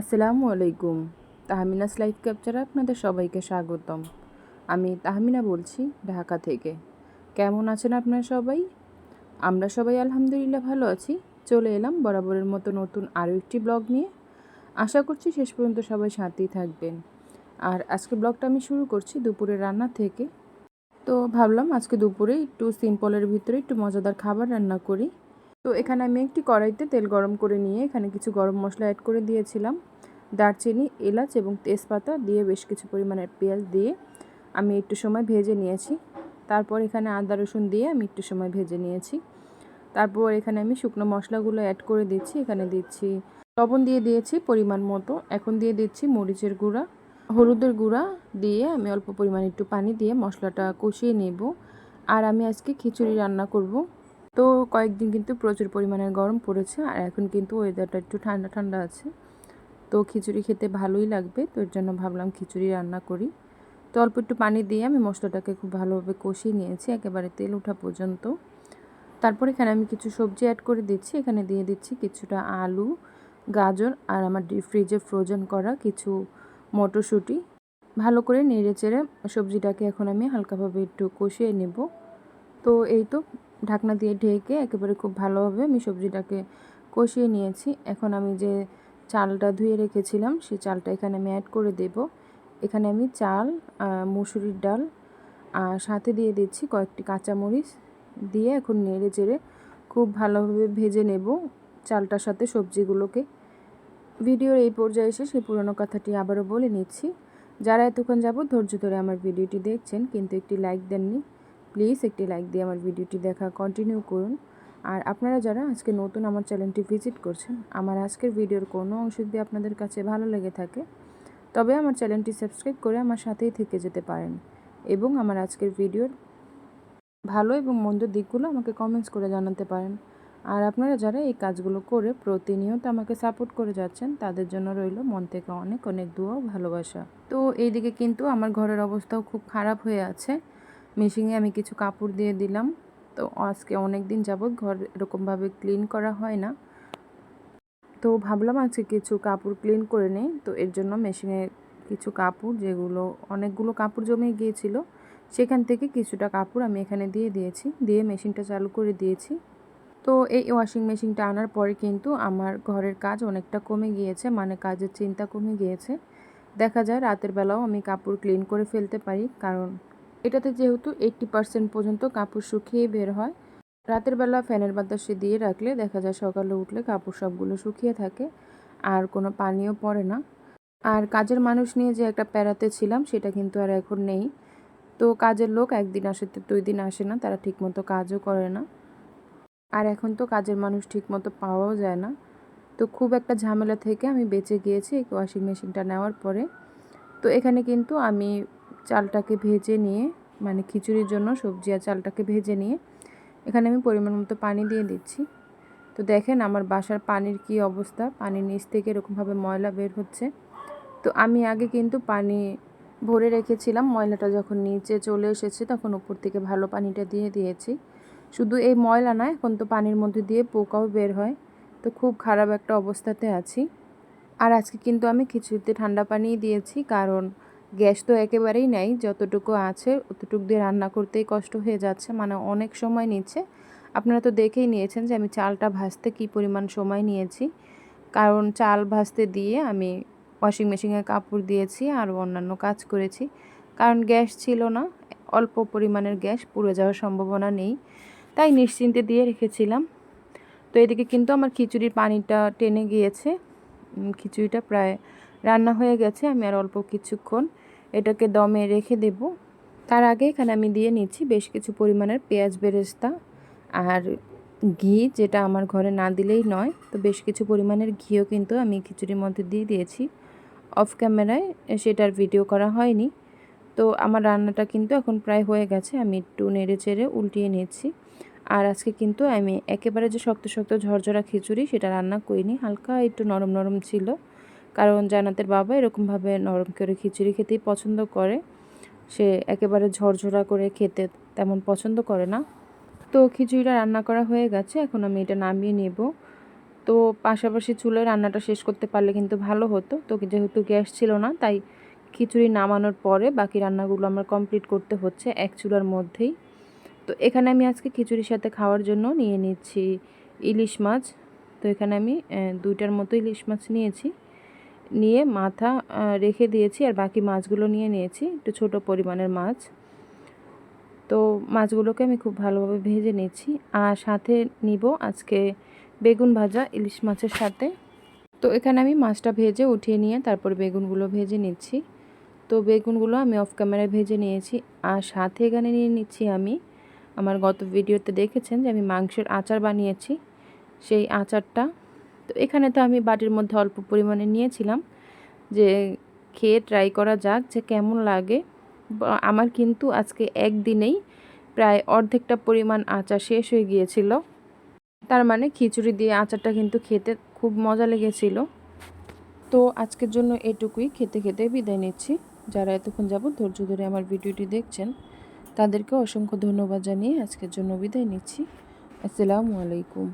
আসসালামু আলাইকুম। তাহমিনাস লাইফ ক্যাপচারে আপনাদের সবাইকে স্বাগতম। আমি তাহমিনা বলছি ঢাকা থেকে। কেমন আছেন আপনারা সবাই? আমরা সবাই আলহামদুলিল্লাহ ভালো আছি। চলে এলাম বরাবরের মতো নতুন আরও একটি ব্লগ নিয়ে। আশা করছি শেষ পর্যন্ত সবাই সাথেই থাকবেন। আর আজকে ব্লগটা আমি শুরু করছি দুপুরের রান্না থেকে। তো ভাবলাম আজকে দুপুরে একটু সিম্পলের ভিতরে একটু মজাদার খাবার রান্না করি। তো এখানে আমি একটি কড়াইতে তেল গরম করে নিয়ে এখানে কিছু গরম মশলা অ্যাড করে দিয়েছিলাম। দারচিনি, এলাচ এবং তেজপাতা দিয়ে বেশ কিছু পরিমাণের পেঁয়াজ দিয়ে আমি একটু সময় ভেজে নিয়েছি। তারপর এখানে আদা, রসুন দিয়ে আমি একটু সময় ভেজে নিয়েছি। তারপর এখানে আমি শুকনো মশলাগুলো অ্যাড করে দিচ্ছি। এখানে দিচ্ছি লবণ দিয়ে দিয়েছি পরিমাণ মতো। এখন দিয়ে দিচ্ছি মরিচের গুঁড়া, হলুদের গুঁড়া দিয়ে আমি অল্প পরিমাণে একটু পানি দিয়ে মশলাটা কষিয়ে নেব। আর আমি আজকে খিচুড়ি রান্না করব। তো কয়েকদিন কিন্তু প্রচুর পরিমাণে গরম পড়েছে আর এখন কিন্তু ওয়েদারটা একটু ঠান্ডা ঠান্ডা আছে। তো খিচুড়ি খেতে ভালোই লাগবে, তো এর জন্য ভাবলাম খিচুড়ি রান্না করি। তো অল্প একটু পানি দিয়ে আমি মশলাটাকে খুব ভালোভাবে কষিয়ে নিয়েছি, একেবারে তেল ওঠা পর্যন্ত। তারপর এখানে আমি কিছু সবজি অ্যাড করে দিচ্ছি, এখানে দিয়ে দিচ্ছি কিছুটা আলু, গাজর আর আমার ডিপ ফ্রিজে ফ্রোজেন করা কিছু মটরশুঁটি। ভালো করে নেড়ে চেড়ে সবজিটাকে এখন আমি হালকাভাবে একটু কষিয়ে নেব। তো এই তো ঢাকনা দিয়ে ঢেকে একেবারে খুব ভালোভাবে আমি সবজিটাকে কষিয়ে নিয়েছি। এখন আমি যে চালটা ধুয়ে রেখেছিলাম, সেই চালটা এখানে আমি অ্যাড করে দেব। এখানে আমি চাল মুসুরির ডাল আর সাথে দিয়ে দিচ্ছি কয়েকটি কাঁচামরিচ দিয়ে এখন নেড়ে চেড়ে খুব ভালোভাবে ভেজে নেব চালটার সাথে সবজিগুলোকে। ভিডিওর এই পর্যায়ে এসে সেই পুরনো কথাটি আবারও বলে নিচ্ছি। যারা এতক্ষণ যাব ধৈর্য ধরে আমার ভিডিওটি দেখছেন, কিন্তু একটি লাইক দেননি প্লিজ একটি লাইক দিয়ে আমার ভিডিওটি দেখা কন্টিনিউ করুন। আর আপনারা যারা আজকে নতুন আমার চ্যানেলটি ভিজিট করছেন, আমার আজকের ভিডিওর কোনো অংশ যদি আপনাদের কাছে ভালো লেগে থাকে, তবে আমার চ্যানেলটি সাবস্ক্রাইব করে আমার সাথেই থেকে যেতে পারেন। এবং আমার আজকের ভিডিওর ভালো এবং মন্দ দিকগুলো আমাকে কমেন্টস করে জানাতে পারেন। আর আপনারা যারা এই কাজগুলো করে প্রতিনিয়ত আমাকে সাপোর্ট করে যাচ্ছেন, তাদের জন্য রইল মন থেকে অনেক অনেক দোয়া ভালোবাসা। তো এইদিকে কিন্তু আমার ঘরের অবস্থাও খুব খারাপ হয়ে আছে। মেশিনে আমি কিছু কাপড় দিয়ে দিলাম। তো আজকে অনেক দিন যাবৎ ঘর এরকমভাবে ক্লিন করা হয় না। তো ভাবলাম আজকে কিছু কাপড় ক্লিন করে নেই। তো এর জন্য মেশিনে কিছু কাপড়, যেগুলো অনেকগুলো কাপড় জমে গিয়েছিল, সেখান থেকে কিছুটা কাপড় আমি এখানে দিয়ে দিয়েছি। দিয়ে মেশিনটা চালু করে দিয়েছি। তো এই ওয়াশিং মেশিনটা আনার পরে কিন্তু আমার ঘরের কাজ অনেকটা কমে গিয়েছে মানে কাজের চিন্তা কমে গিয়েছে। দেখা যায় রাতের বেলাও আমি কাপড় ক্লিন করে ফেলতে পারি, কারণ এটাতে যেহেতু এইট্টি পার্সেন্ট পর্যন্ত কাপড় শুকিয়ে বের হয়, রাতের বেলা ফ্যানের বাতাসে দিয়ে রাখলে দেখা যায় সকালে উঠলে কাপড় সবগুলো শুকিয়ে থাকে, আর কোনো পানিও পড়ে না। আর কাজের মানুষ নিয়ে যে একটা প্যারাতে ছিলাম, সেটা কিন্তু আর এখন নেই। তো কাজের লোক একদিন আসে, তো দুই দিন আসে না, তারা ঠিকমতো কাজও করে না। আর এখন তো কাজের মানুষ ঠিকমতো পাওয়াও যায় না। তো খুব একটা ঝামেলা থেকে আমি বেঁচে গিয়েছি, এই ওয়াশিং মেশিনটা নেওয়ার পরে। তো এখানে কিন্তু আমি চালটাকে ভেজে নিয়ে মানে খিচুড়ির জন্য সবজি আর চালটাকে ভেজে নিয়ে, এখানে আমি পরিমাণ মতো পানি দিয়ে দিচ্ছি। তো দেখেন আমার বাসার পানির কি অবস্থা, পানির নিচ থেকে এরকমভাবে ময়লা বের হচ্ছে। তো আমি আগে কিন্তু পানি ভরে রেখেছিলাম, ময়লাটা যখন নিচে চলে এসেছে তখন উপর থেকে ভালো পানিটা দিয়ে দিয়েছি। শুধু এই ময়লা না, এখন তো পানির মধ্যে দিয়ে পোকাও বের হয়। তো খুব খারাপ একটা অবস্থাতে আছি। আর আজকে কিন্তু আমি খিচুড়িতে ঠান্ডা পানি দিয়েছি, কারণ গ্যাস তো একেবারেই নেই, যতটুকু আছে অতটুকু দিয়ে রান্না করতেই কষ্ট হয়ে যাচ্ছে মানে অনেক সময় নিচ্ছে। আপনারা তো দেখেই নিয়েছেন যে আমি চালটা ভাজতে কী পরিমাণ সময় নিয়েছি। কারণ চাল ভাজতে দিয়ে আমি ওয়াশিং মেশিনে কাপড় দিয়েছি আর অন্যান্য কাজ করেছি। কারণ গ্যাস ছিল না, অল্প পরিমাণের গ্যাস, পুড়ে যাওয়ার সম্ভাবনা নেই। তাই নিশ্চিন্তে দিয়ে রেখেছিলাম। তো এদিকে কিন্তু আমার খিচুড়ির পানিটা টেনে গিয়েছে। খিচুড়িটা প্রায় রান্না হয়ে গেছে, আমি আর অল্প কিছুক্ষণ এটাকে দমে রেখে দেব। তার আগে এখানে আমি দিয়ে নিচ্ছি বেশ কিছু পরিমাণের পেঁয়াজ বেরেস্তা আর ঘি, যেটা আমার ঘরে না দিলেই নয়, তো বেশ কিছু পরিমাণের ঘিও কিন্তু আমি খিচুড়ির মধ্যে দিয়ে দিয়েছি। অফ ক্যামেরায় সেটার ভিডিও করা হয়নি, তো আমার রান্নাটা কিন্তু এখন প্রায় হয়ে গেছে, আমি একটু নেড়ে চেড়ে উল্টিয়ে নিচ্ছি। আর আজকে কিন্তু আমি একেবারে যে শক্ত শক্ত ঝরঝরা খিচুড়ি সেটা রান্না করিনি, হালকা একটু নরম নরম ছিল কারণ জানাতের বাবা এরকমভাবে নরম করে খিচুড়ি খেতেই পছন্দ করে। সে একেবারে ঝরঝরা করে খেতে তেমন পছন্দ করে না। তো খিচুড়িটা রান্না করা হয়ে গেছে, এখন আমি এটা নামিয়ে নেব। তো পাশাপাশি চুলে রান্নাটা শেষ করতে পারলে কিন্তু ভালো হতো। তো যেহেতু গ্যাস ছিল না, তাই খিচুড়ি নামানোর পরে বাকি রান্নাগুলো আমার কমপ্লিট করতে হচ্ছে এক চুলার মধ্যেই। তো এখানে আমি আজকে খিচুড়ির সাথে খাওয়ার জন্য নিয়ে নিচ্ছি ইলিশ মাছ। তো এখানে আমি দুইটার মতো ইলিশ মাছ নিয়েছি। নিয়ে মাথা রেখে দিয়েছি আর বাকি মাছগুলো নিয়ে নিয়েছি, একটু ছোট পরিমাণের মাছ। তো মাছগুলোকে আমি খুব ভালোভাবে ভেজে নিচ্ছি আর সাথে নিব আজকে বেগুন ভাজা, ইলিশ মাছের সাথে। তো এখানে আমি মাছটা ভেজে উঠিয়ে নিয়ে তারপর বেগুনগুলো ভেজে নিচ্ছি। তো বেগুনগুলো আমি অফ ক্যামেরায় ভেজে নিয়েছি আর সাথে এখানে নিয়ে নিচ্ছি আমি, আমার গত ভিডিওতে দেখেছেন যে আমি মাংসের আচার বানিয়েছি। সেই আচারটা তো এখানে তো আমি বাটির মধ্যে অল্প পরিমাণে নিয়েছিলাম। যে খেয়ে ট্রাই করা যাক যে কেমন লাগে। আমার কিন্তু আজকে একদিনেই প্রায় অর্ধেকটা পরিমাণ আচার শেষ হয়ে গিয়েছিল। তার মানে খিচুড়ি দিয়ে আচারটা কিন্তু খেতে খুব মজা লেগেছিল। তো আজকের জন্য এটুকুই। খেতে খেতে বিদায় নিচ্ছি। যারা এতক্ষণ যাবত ধৈর্য ধরে আমার ভিডিওটি দেখছেন, তাদেরকে অসংখ্য ধন্যবাদ জানিয়ে আজকের জন্য বিদায় নিচ্ছি। আসসালামু আলাইকুম।